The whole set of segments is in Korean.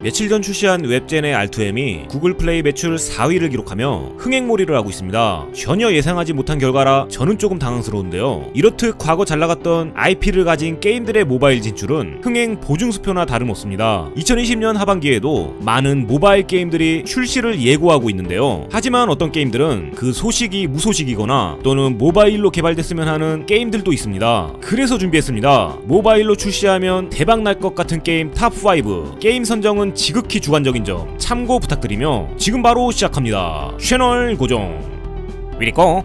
며칠 전 출시한 웹젠의 R2M이 구글 플레이 매출 4위를 기록하며 흥행몰이를 하고 있습니다. 전혀 예상하지 못한 결과라 저는 조금 당황스러운데요. 이렇듯 과거 잘 나갔던 IP를 가진 게임들의 모바일 진출은 흥행 보증수표나 다름없습니다. 2020년 하반기에도 많은 모바일 게임들이 출시를 예고하고 있는데요. 하지만 어떤 게임들은 그 소식이 무소식이거나 또는 모바일로 개발됐으면 하는 게임들도 있습니다. 그래서 준비했습니다. 모바일로 출시하면 대박 날 것 같은 게임 탑5 게임 선정은 지극히 주관적인 점 참고 부탁드리며 지금 바로 시작합니다. 채널 고정 위리꺼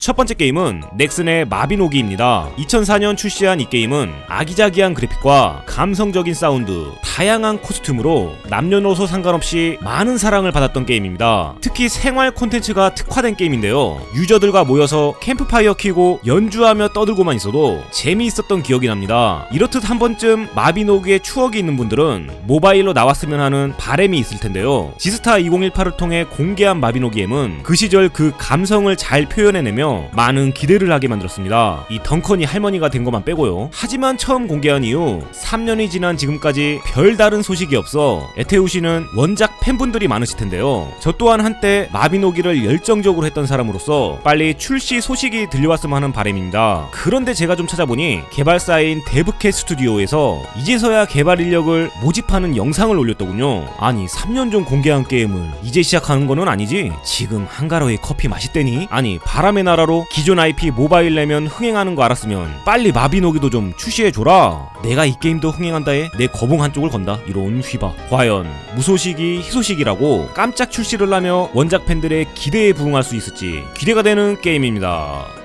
첫 번째 게임은 넥슨의 마비노기입니다. 2004년 출시한 이 게임은 아기자기한 그래픽과 감성적인 사운드, 다양한 코스튬으로 남녀노소 상관없이 많은 사랑을 받았던 게임입니다. 특히 생활 콘텐츠가 특화된 게임인데요. 유저들과 모여서 캠프파이어 켜고 연주하며 떠들고만 있어도 재미있었던 기억이 납니다. 이렇듯 한 번쯤 마비노기의 추억이 있는 분들은 모바일로 나왔으면 하는 바램이 있을 텐데요. 지스타 2018을 통해 공개한 마비노기엠은 그 시절 그 감성을 잘 표현해내며 많은 기대를 하게 만들었습니다. 이 덩컨이 할머니가 된 것만 빼고요. 하지만 처음 공개한 이후 3년이 지난 지금까지 별다른 소식이 없어 에테우 씨는 원작 팬분들이 많으실 텐데요. 저 또한 한때 마비노기를 열정적으로 했던 사람으로서 빨리 출시 소식이 들려왔으면 하는 바람입니다. 그런데 제가 좀 찾아보니 개발사인 데브캣 스튜디오에서 이제서야 개발 인력을 모집하는 영상을 올렸더군요. 아니 3년 전 공개한 게임을 이제 시작하는 거는 아니지? 지금 한가로이 커피 마시대니? 아니 바람의 나라 로 기존 IP 모바일 내면 흥행하는 거 알았으면 빨리 마비노기도 좀 출시해줘라. 내가 이 게임도 흥행한다에 내 거봉 한쪽을 건다. 이런 휘바. 과연 무소식이 희소식이라고 깜짝 출시를 하며 원작 팬들의 기대에 부응할 수 있을지 기대가 되는 게임입니다.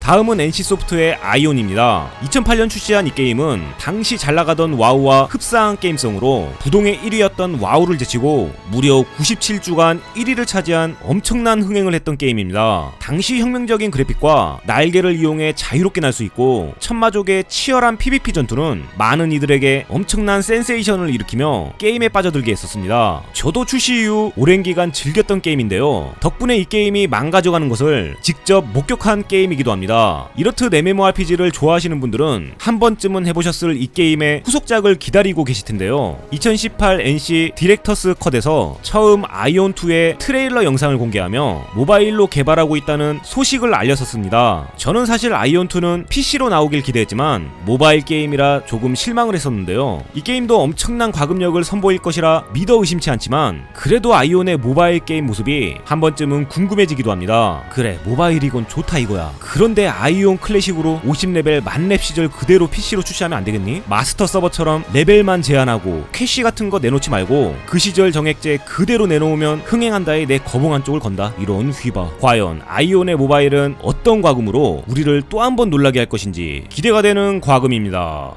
다음은 NC소프트의 아이온입니다. 2008년 출시한 이 게임은 당시 잘 나가던 와우와 흡사한 게임성으로 부동의 1위였던 와우를 제치고 무려 97주간 1위를 차지한 엄청난 흥행을 했던 게임입니다. 당시 혁명적인 그래픽과 날개를 이용해 자유롭게 날 수 있고 천마족의 치열한 PVP 전투는 많은 이들에게 엄청난 센세이션을 일으키며 게임에 빠져들게 했었습니다. 저도 출시 이후 오랜 기간 즐겼던 게임인데요. 덕분에 이 게임이 망가져가는 것을 직접 목격한 게임이기도 합니다. 이렇듯 MMORPG를 좋아하시는 분들은 한 번쯤은 해보셨을 이 게임의 후속작을 기다리고 계실 텐데요. 2018 NC 디렉터스 컷에서 처음 아이온2의 트레일러 영상을 공개하며 모바일로 개발하고 있다는 소식을 알렸었습니다. 저는 사실 아이온2는 PC로 나오길 기대했지만 모바일 게임이라 조금 실망을 했었는데요. 이 게임도 엄청난 과금력을 선보일 것이라 믿어 의심치 않지만 그래도 아이온의 모바일 게임 모습이 한 번쯤은 궁금해지기도 합니다. 그래 모바일이건 좋다 이거야. 그런데 아이온 클래식으로 50레벨 만렙 시절 그대로 PC로 출시하면 안 되겠니? 마스터 서버처럼 레벨만 제한하고 캐시 같은 거 내놓지 말고 그 시절 정액제 그대로 내놓으면 흥행한다에 내 거봉 한 쪽을 건다. 이런 휘바. 과연 아이온의 모바일은 어떤 과금으로 우리를 또 한 번 놀라게 할 것인지 기대가 되는 과금입니다.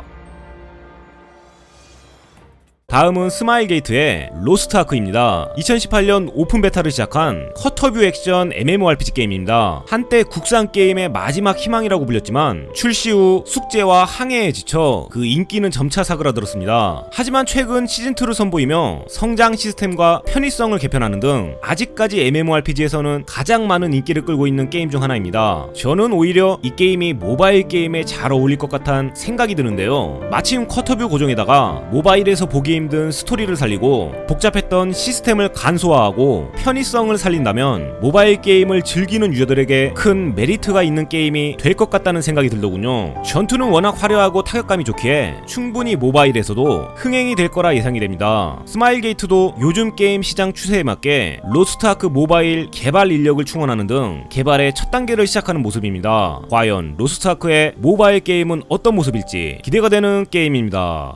다음은 스마일 게이트의 로스트 아크입니다. 2018년 오픈 베타를 시작한 커터뷰 액션 MMORPG 게임입니다. 한때 국산 게임의 마지막 희망이라고 불렸지만 출시 후 숙제와 항해에 지쳐 그 인기는 점차 사그라들었습니다. 하지만 최근 시즌2를 선보이며 성장 시스템과 편의성을 개편하는 등 아직까지 MMORPG에서는 가장 많은 인기를 끌고 있는 게임 중 하나입니다. 저는 오히려 이 게임이 모바일 게임에 잘 어울릴 것 같은 생각이 드는데요. 마침 커터뷰 고정에다가 모바일에서 보기 힘든 스토리를 살리고 복잡했던 시스템을 간소화하고 편의성을 살린다면 모바일 게임을 즐기는 유저들에게 큰 메리트가 있는 게임이 될 것 같다는 생각이 들더군요. 전투는 워낙 화려하고 타격감이 좋기에 충분히 모바일에서도 흥행이 될 거라 예상이 됩니다. 스마일 게이트도 요즘 게임 시장 추세에 맞게 로스트아크 모바일 개발 인력을 충원하는 등 개발의 첫 단계를 시작하는 모습입니다. 과연 로스트아크의 모바일 게임은 어떤 모습일지 기대가 되는 게임입니다.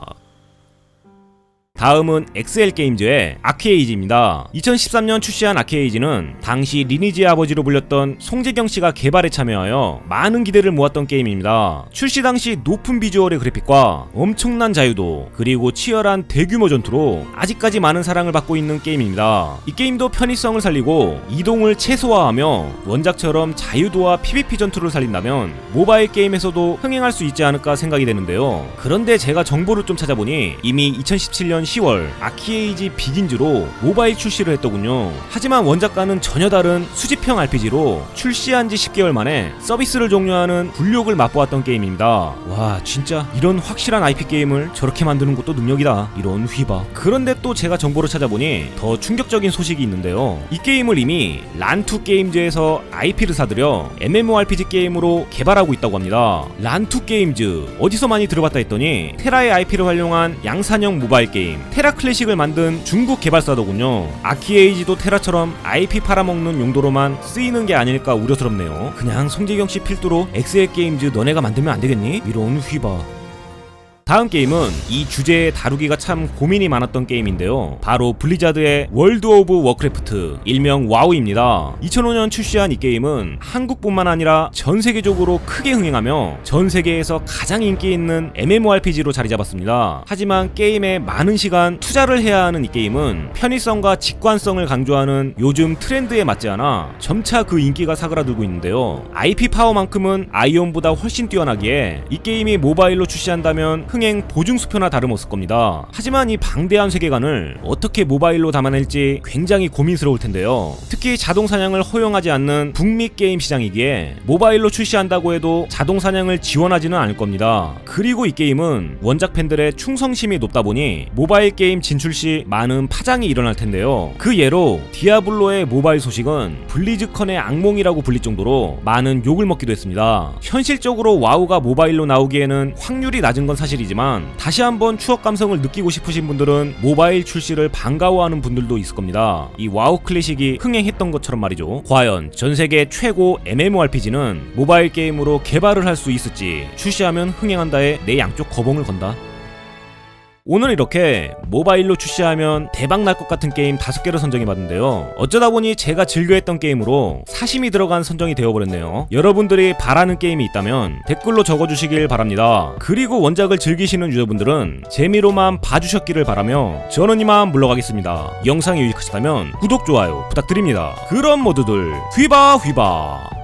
다음은 엑셀 게임즈의 아케이지입니다. 2013년 출시한 아케이지는 당시 리니지의 아버지로 불렸던 송재경 씨가 개발에 참여하여 많은 기대를 모았던 게임입니다. 출시 당시 높은 비주얼의 그래픽과 엄청난 자유도 그리고 치열한 대규모 전투로 아직까지 많은 사랑을 받고 있는 게임입니다. 이 게임도 편의성을 살리고 이동을 최소화하며 원작처럼 자유도와 PVP 전투를 살린다면 모바일 게임에서도 흥행할 수 있지 않을까 생각이 되는데요. 그런데 제가 정보를 좀 찾아보니 이미 2017년 10월 아키에이지 비긴즈로 모바일 출시를 했더군요. 하지만 원작과는 전혀 다른 수집형 RPG로 출시한 지 10개월 만에 서비스를 종료하는 굴욕을 맛보았던 게임입니다. 와, 진짜 이런 확실한 IP 게임을 저렇게 만드는 것도 능력이다. 이런 휘바. 그런데 또 제가 정보를 찾아보니 더 충격적인 소식이 있는데요. 이 게임을 이미 란투 게임즈에서 IP를 사들여 MMORPG 게임으로 개발하고 있다고 합니다. 란투 게임즈 어디서 많이 들어봤다 했더니 테라의 IP를 활용한 양산형 모바일 게임 테라 클래식을 만든 중국 개발사더군요. 아키에이지도 테라처럼 IP 팔아먹는 용도로만 쓰이는 게 아닐까 우려스럽네요. 그냥 송재경 씨 필두로 엑셀 게임즈 너네가 만들면 안 되겠니? 이런 휘바. 다음 게임은 이 주제에 다루기가 참 고민이 많았던 게임인데요. 바로 블리자드의 월드 오브 워크래프트, 일명 와우입니다. 2005년 출시한 이 게임은 한국뿐만 아니라 전 세계적으로 크게 흥행하며 전 세계에서 가장 인기 있는 MMORPG로 자리 잡았습니다. 하지만 게임에 많은 시간 투자를 해야 하는 이 게임은 편의성과 직관성을 강조하는 요즘 트렌드에 맞지 않아 점차 그 인기가 사그라들고 있는데요. IP 파워만큼은 아이온보다 훨씬 뛰어나기에 이 게임이 모바일로 출시한다면 흥행 보증 수표나 다름없을 겁니다. 하지만 이 방대한 세계관을 어떻게 모바일로 담아낼지 굉장히 고민스러울 텐데요. 특히 자동 사냥을 허용하지 않는 북미 게임 시장이기에 모바일로 출시한다고 해도 자동 사냥을 지원하지는 않을 겁니다. 그리고 이 게임은 원작 팬들의 충성심이 높다 보니 모바일 게임 진출 시 많은 파장이 일어날 텐데요. 그 예로 디아블로의 모바일 소식은 블리즈컨의 악몽이라고 불릴 정도로 많은 욕을 먹기도 했습니다. 현실적으로 와우가 모바일로 나오기에는 확률이 낮은 건 사실이 지만 다시 한번 추억 감성을 느끼고 싶으신 분들은 모바일 출시를 반가워하는 분들도 있을 겁니다. 이 와우 클래식이 흥행했던 것처럼 말이죠. 과연 전 세계 최고 MMORPG는 모바일 게임으로 개발을 할 수 있을지 출시하면 흥행한다에 내 양쪽 거봉을 건다. 오늘 이렇게 모바일로 출시하면 대박 날 것 같은 게임 5개를 선정해 봤는데요. 어쩌다 보니 제가 즐겨했던 게임으로 사심이 들어간 선정이 되어버렸네요. 여러분들이 바라는 게임이 있다면 댓글로 적어주시길 바랍니다. 그리고 원작을 즐기시는 유저분들은 재미로만 봐주셨기를 바라며 저는 이만 물러가겠습니다. 영상이 유익하셨다면 구독, 좋아요 부탁드립니다. 그럼 모두들 휘바 휘바